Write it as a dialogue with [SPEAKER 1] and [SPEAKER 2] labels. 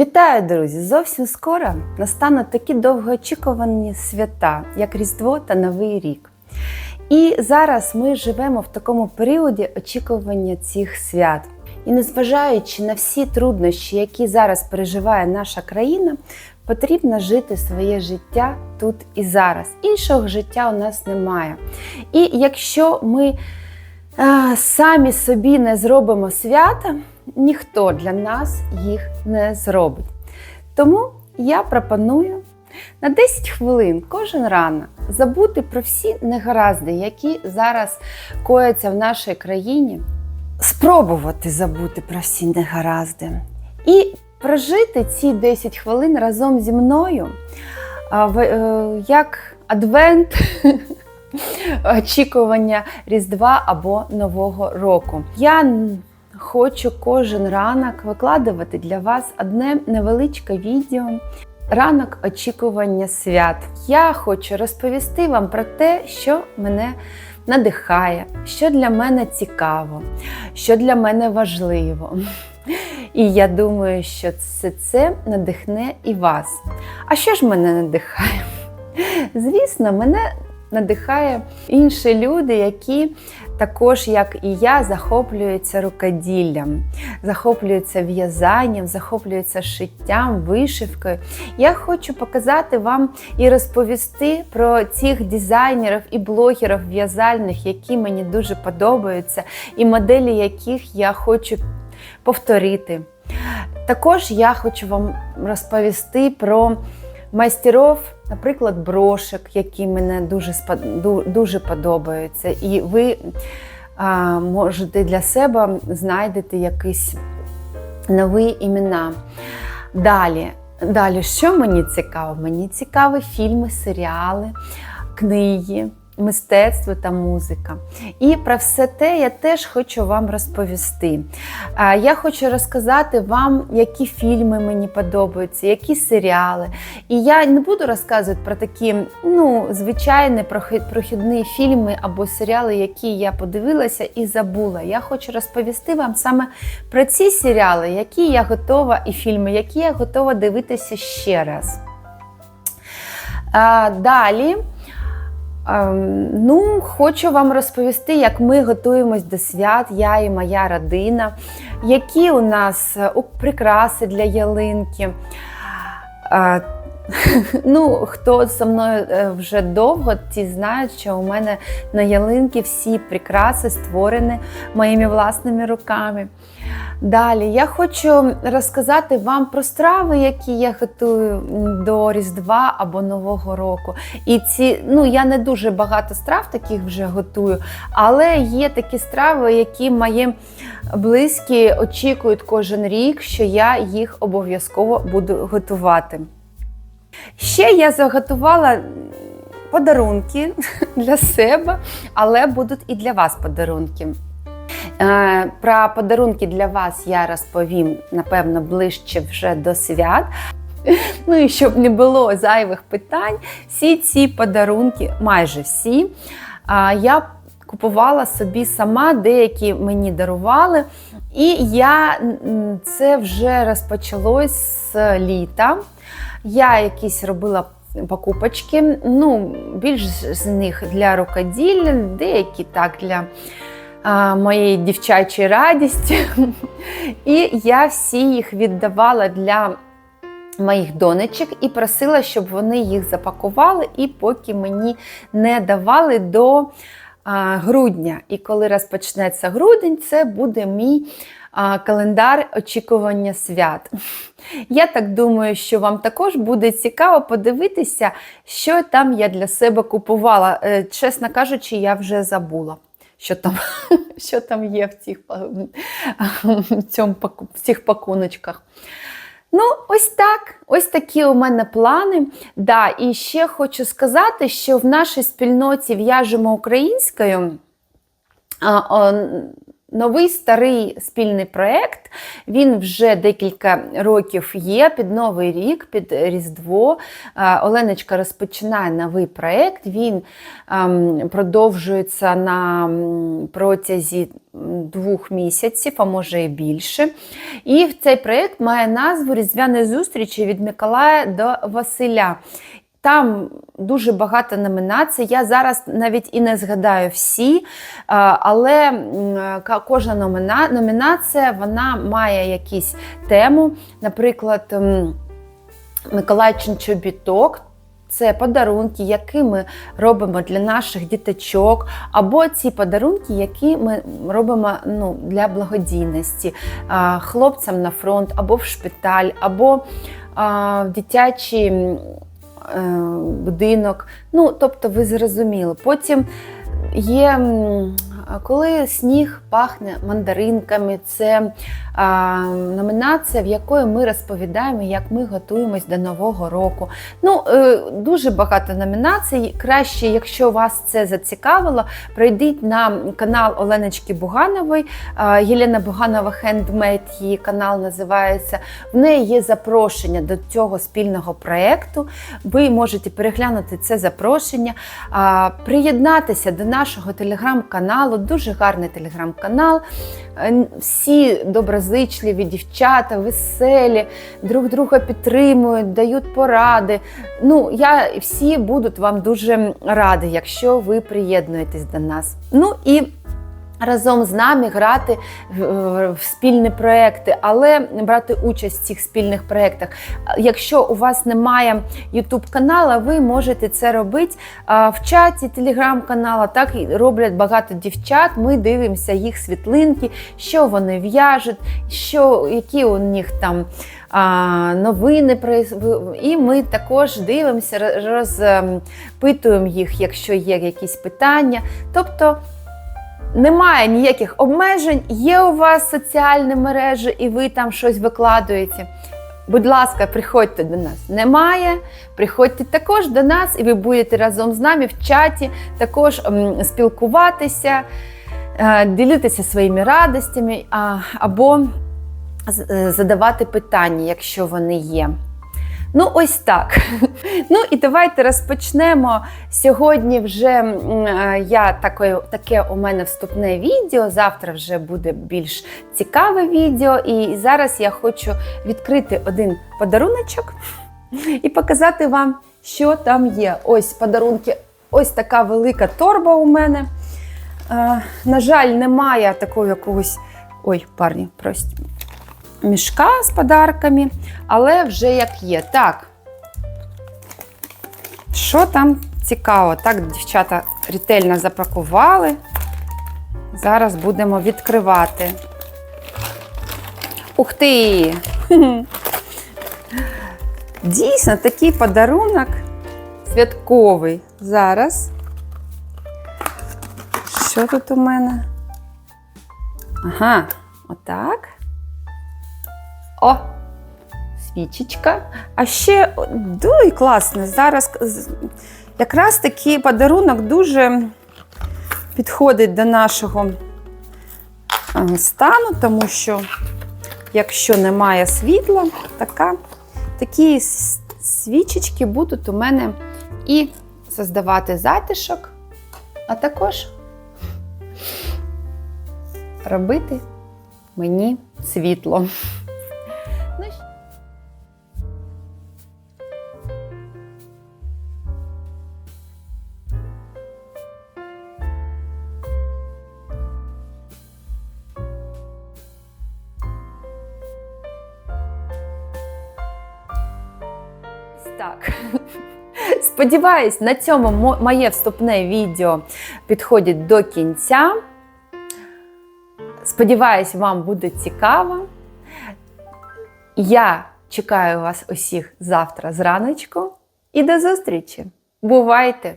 [SPEAKER 1] Вітаю, друзі! Зовсім скоро настануть такі довгоочікувані свята, як Різдво та Новий рік. І зараз ми живемо в такому періоді очікування цих свят. І незважаючи на всі труднощі, які зараз переживає наша країна, потрібно жити своє життя тут і зараз. Іншого життя у нас немає. І якщо ми самі собі не зробимо свята, ніхто для нас їх не зробить. Тому я пропоную на 10 хвилин кожен ранок забути про всі негаразди, які зараз кояться в нашій країні, спробувати забути про всі негаразди і прожити ці 10 хвилин разом зі мною е, як адвент. Очікування Різдва або Нового року. Я хочу кожен ранок викладувати для вас одне невеличке відео. Ранок очікування свят. Я хочу розповісти вам про те, що мене надихає, що для мене цікаво, що для мене важливо. І я думаю, що все це надихне і вас. А що ж мене надихає? Звісно, мене надихає інші люди, які також, як і я, захоплюються рукоділлям, захоплюються в'язанням, захоплюються шиттям, вишивкою. Я хочу показати вам і розповісти про цих дизайнерів і блогерів в'язальних, які мені дуже подобаються, і моделі яких я хочу повторити. Також я хочу вам розповісти про майстеров, наприклад, брошек, які мене дуже, дуже подобаються. І ви а, можете для себе знайдете якісь нові імена. Далі, далі, що мені цікаво? Мені цікаві фільми, серіали, книги. Мистецтво та музика. І про все те я теж хочу вам розповісти. Я хочу розказати вам, які фільми мені подобаються, які серіали. І я не буду розказувати про такі ну, звичайні прохідні фільми або серіали, які я подивилася і забула. Я хочу розповісти вам саме про ці серіали, які я готова, і фільми, які я готова дивитися ще раз. Далі. Ем, Ну, хочу вам розповісти, як ми готуємось до свят, я і моя родина, які у нас е, прикраси для ялинки. Ну, хто зі мною е, вже довго, ті знають, що у мене на ялинки всі прикраси створені моїми власними руками. Далі я хочу розказати вам про страви, які я готую до Різдва або Нового року. І ці, ну я не дуже багато страв таких вже готую, але є такі страви, які мої близькі очікують кожен рік, що я їх обов'язково буду готувати. Ще я заготувала подарунки для себе, але будуть і для вас подарунки. Е, Про подарунки для вас я розповім, напевно, ближче вже до свят. Ну і щоб не було зайвих питань, всі ці подарунки, майже всі, я купувала собі сама, деякі мені дарували. І я це вже розпочалось з літа. Я якісь робила покупочки, ну, більш з них для рукоділля, деякі так для а, моєї дівчачої радісті. І я всі їх віддавала для моїх донечок і просила, щоб вони їх запакували і поки мені не давали до грудня. І коли розпочнеться грудень, це буде мій календар очікування свят. Я так думаю, що вам також буде цікаво подивитися, що там я для себе купувала. Е, Чесно кажучи, я вже забула. Що там, що там є в цих, в цих пакуночках. Ну, ось так. Ось такі у мене плани. Да, і ще хочу сказати, що в нашій спільноті в'яжемо українською. Новий старий спільний проєкт. Він вже декілька років є під Новий рік, під Різдво. Оленочка розпочинає новий проєкт. Він ем, продовжується на протязі двох місяців, а може і більше. І цей проєкт має назву Різдвяні зустрічі від Миколая до Василя. Там дуже багато номінацій. Я зараз навіть і не згадаю всі, але кожна номінація вона має якусь тему. Наприклад, Миколайчин чобіток. Це подарунки, які ми робимо для наших діточок, або ці подарунки, які ми робимо ну, для благодійності хлопцям на фронт, або в шпиталь, або в е, будинок. Ну, тобто, ви зрозуміли. Потім є коли сніг пахне мандаринками, це а, номінація, в якої ми розповідаємо, як ми готуємось до Нового року. Ну, е, дуже багато номінацій. Краще, якщо вас це зацікавило, пройдіть на канал Оленочки Буганової. Єлена Буганова Хендмейд, її канал називається. В неї є запрошення до цього спільного проєкту. Ви можете переглянути це запрошення, приєднатися до нашого телеграм-каналу. Дуже гарний телеграм-канал. Е, Всі доброзичливі дівчата, веселі, друг друга підтримують, дають поради. Ну, я всі будуть вам дуже раді, якщо ви приєднуєтесь до нас. Ну і разом з нами грати в, спільні проекти, але брати участь в цих спільних проєктах. Якщо у вас немає YouTube каналу, ви можете це робити в чаті телеграм-каналу. Так роблять багато дівчат. Ми дивимося їх світлинки, що вони в'яжуть, що, які у них там. а, Новини і ми також дивимося, розпитуємо їх, якщо є якісь питання. Тобто немає ніяких обмежень, є у вас соціальні мережі, і ви там щось викладуєте. Будь ласка, приходьте до нас. Немає. Приходьте також до нас, і ви будете разом з нами в чаті також спілкуватися, е, ділитися своїми радостями або е, задавати питання, якщо вони є. Ну, ось так. Ну і давайте розпочнемо. Сьогодні вже е, я таке, таке у мене вступне відео. Завтра вже буде більш цікаве відео. І зараз я хочу відкрити один подаруночок і показати вам, що там є. Ось подарунки, ось така велика торба у мене. Е, на жаль, немає такого якогось. Ой, парні, прості. Мішка з подарками, але вже як є. Так. Що там цікаво? Так, дівчата ретельно запакували. Зараз будемо відкривати. Ух ти! Дійсно, такий подарунок святковий. Зараз. Що тут у мене? Ага, отак. О! Свічечка. А ще о, класно. Зараз якраз такий подарунок дуже підходить до нашого е, стану, тому що якщо немає світла, така, такі свічечки будуть у мене і создавати затишок, а також робити мені світло. Так. Сподіваюсь, на цьому моє вступне відео підходить до кінця. Сподіваюсь, вам буде цікаво. Я чекаю вас усіх завтра зраночку і до зустрічі. Бувайте!